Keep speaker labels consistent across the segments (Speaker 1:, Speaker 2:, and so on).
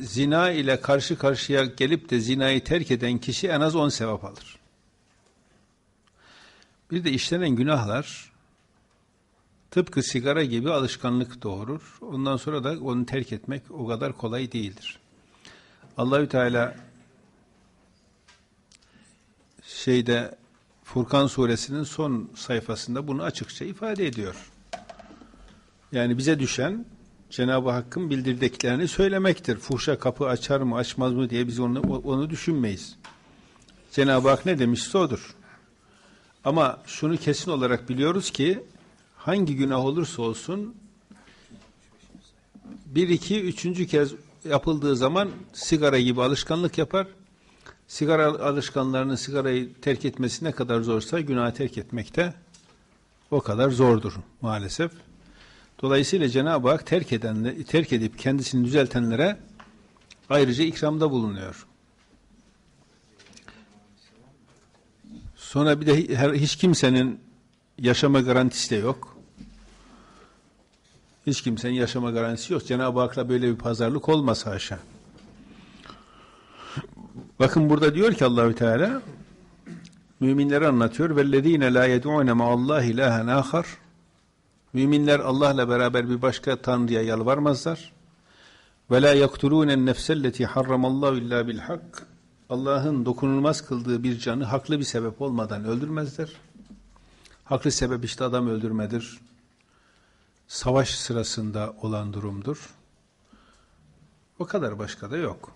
Speaker 1: Zina ile karşı karşıya gelip de zinayı terk eden kişi en az 10 sevap alır. Bir de işlenen günahlar tıpkı sigara gibi alışkanlık doğurur. Ondan sonra da onu terk etmek o kadar kolay değildir. Allahü Teala şeyde Furkan suresinin son sayfasında bunu açıkça ifade ediyor. Yani bize düşen Cenab-ı Hakk'ın bildirdiklerini söylemektir. Fuhşa kapı açar mı açmaz mı diye biz onu, onu düşünmeyiz. Cenab-ı Hak ne demişse odur. Ama şunu kesin olarak biliyoruz ki hangi günah olursa olsun bir, iki, üçüncü kez yapıldığı zaman sigara gibi alışkanlık yapar. Sigara alışkanlarının sigarayı terk etmesi ne kadar zorsa günah terk etmek de o kadar zordur maalesef. Dolayısıyla Cenab-ı Hak terk, edenle, terk edip kendisini düzeltenlere ayrıca ikramda bulunuyor. Sonra bir de hiç kimsenin yaşama garantisi de yok. Hiç kimsenin yaşama garantisi yok. Cenab-ı Hak'la böyle bir pazarlık olmaz haşa. Bakın burada diyor ki Allahü Teala müminleri anlatıyor. Vellezine la yed'une ma'allahi ilahen ahar. Müminler Allah'la beraber bir başka tanrıya yalvarmazlar. Ve la yaktulûnen nefselleti harramallahu illa bil hak. Allah'ın dokunulmaz kıldığı bir canı haklı bir sebep olmadan öldürmezler. Haklı sebep işte adam öldürmedir. Savaş sırasında olan durumdur. O kadar başka da yok.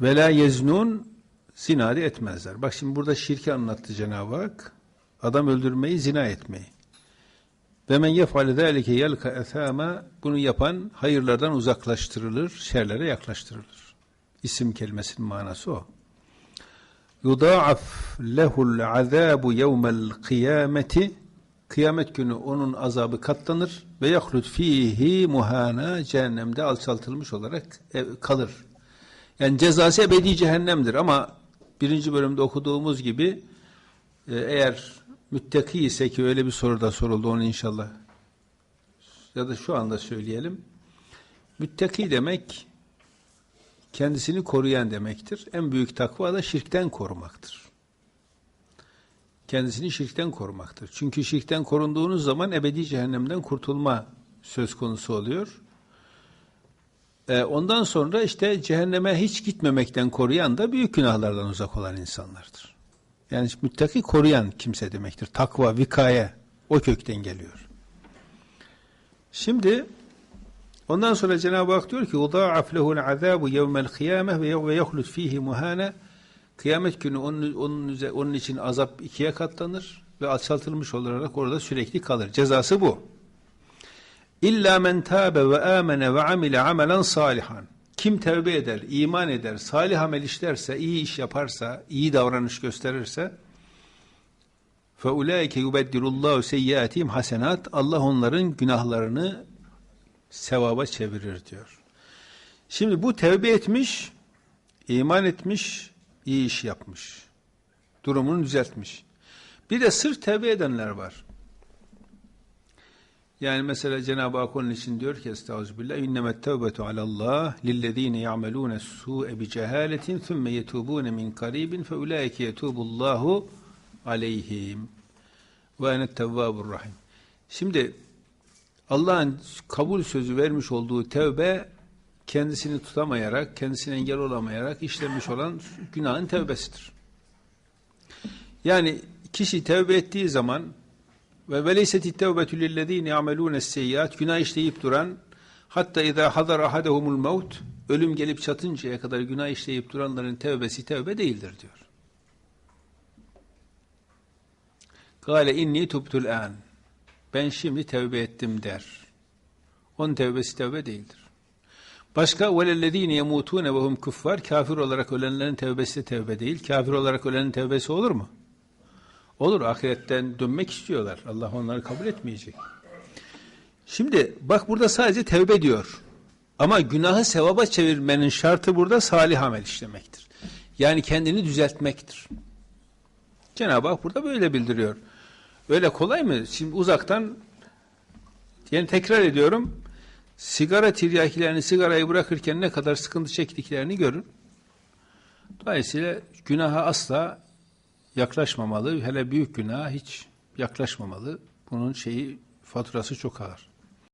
Speaker 1: Ve la yeznun zina etmezler. Bak şimdi burada şirki anlattı Cenab-ı Hak. Adam öldürmeyi, zina etmeyi. Ve men yef'ale zâlike yelka ethâme bunu yapan hayırlardan uzaklaştırılır, şerlere yaklaştırılır. İsim kelimesinin manası o. Yudâaf lehul azâbu yevmel kıyameti Kıyamet günü onun azabı katlanır ve yahlut fihi muhana cehennemde alçaltılmış olarak kalır. Yani cezası ebedi cehennemdir ama birinci bölümde okuduğumuz gibi eğer müttaki ise ki öyle bir soru da soruldu onu inşallah ya da şu anda söyleyelim. Müttaki demek kendisini koruyan demektir. En büyük takva da şirkten korumaktır. Kendisini şirkten korumaktır. Çünkü şirkten korunduğunuz zaman ebedi cehennemden kurtulma söz konusu oluyor. Ee, ondan sonra işte cehenneme hiç gitmemekten koruyan da büyük günahlardan uzak olan insanlardır. Yani müttaki koruyan kimse demektir. Takva, vikaye o kökten geliyor. Şimdi ondan sonra Cenab-ı Hak diyor ki وَضَاعَفْ لَهُ الْعَذَابُ يَوْمَ الْقِيَامَةِ وَيَخْلُدْ ف۪يهِ مُهَانَ Kıyamet günü onun, onun, onun için azap ikiye katlanır ve alçaltılmış olarak orada sürekli kalır. Cezası bu. İlla men tabe ve amene ve amile amelen salihan. Kim tevbe eder, iman eder, salih amel işlerse, iyi iş yaparsa, iyi davranış gösterirse فَاُولَٰئِكَ يُبَدِّلُ اللّٰهُ سَيِّئَاتِهِمْ hasenat Allah onların günahlarını sevaba çevirir diyor. Şimdi bu tevbe etmiş, iman etmiş, iyi iş yapmış. Durumunu düzeltmiş. Bir de sırf tevbe edenler var. Yani mesela Cenab-ı Hak onun için diyor ki Estağfirullah innemet tevbetu alallah lillezine ya'melune su'e bi cehaletin thumme yetubune min karibin fe ulaike yetubullahu aleyhim ve enet tevvabur rahim. Şimdi Allah'ın kabul sözü vermiş olduğu tevbe kendisini tutamayarak, kendisine engel olamayarak işlemiş olan günahın tevbesidir. Yani kişi tevbe ettiği zaman ve veleyseti tevbetü lillezine yamelûne seyyiat günah işleyip duran hatta izâ hadar ahadehumul mevt ölüm gelip çatıncaya kadar günah işleyip duranların tevbesi tevbe değildir diyor. Gale inni tubtul an. Ben şimdi tevbe ettim der. Onun tevbesi tevbe değildir. Başka yemutune ve hum kuffar kafir olarak ölenlerin tevbesi de tevbe değil. Kafir olarak ölenin tevbesi olur mu? Olur. Ahiretten dönmek istiyorlar. Allah onları kabul etmeyecek. Şimdi bak burada sadece tevbe diyor. Ama günahı sevaba çevirmenin şartı burada salih amel işlemektir. Yani kendini düzeltmektir. Cenab-ı Hak burada böyle bildiriyor. Öyle kolay mı? Şimdi uzaktan yani tekrar ediyorum. sigara tiryakilerini sigarayı bırakırken ne kadar sıkıntı çektiklerini görür. Dolayısıyla günaha asla yaklaşmamalı. Hele büyük günaha hiç yaklaşmamalı. Bunun şeyi faturası çok ağır.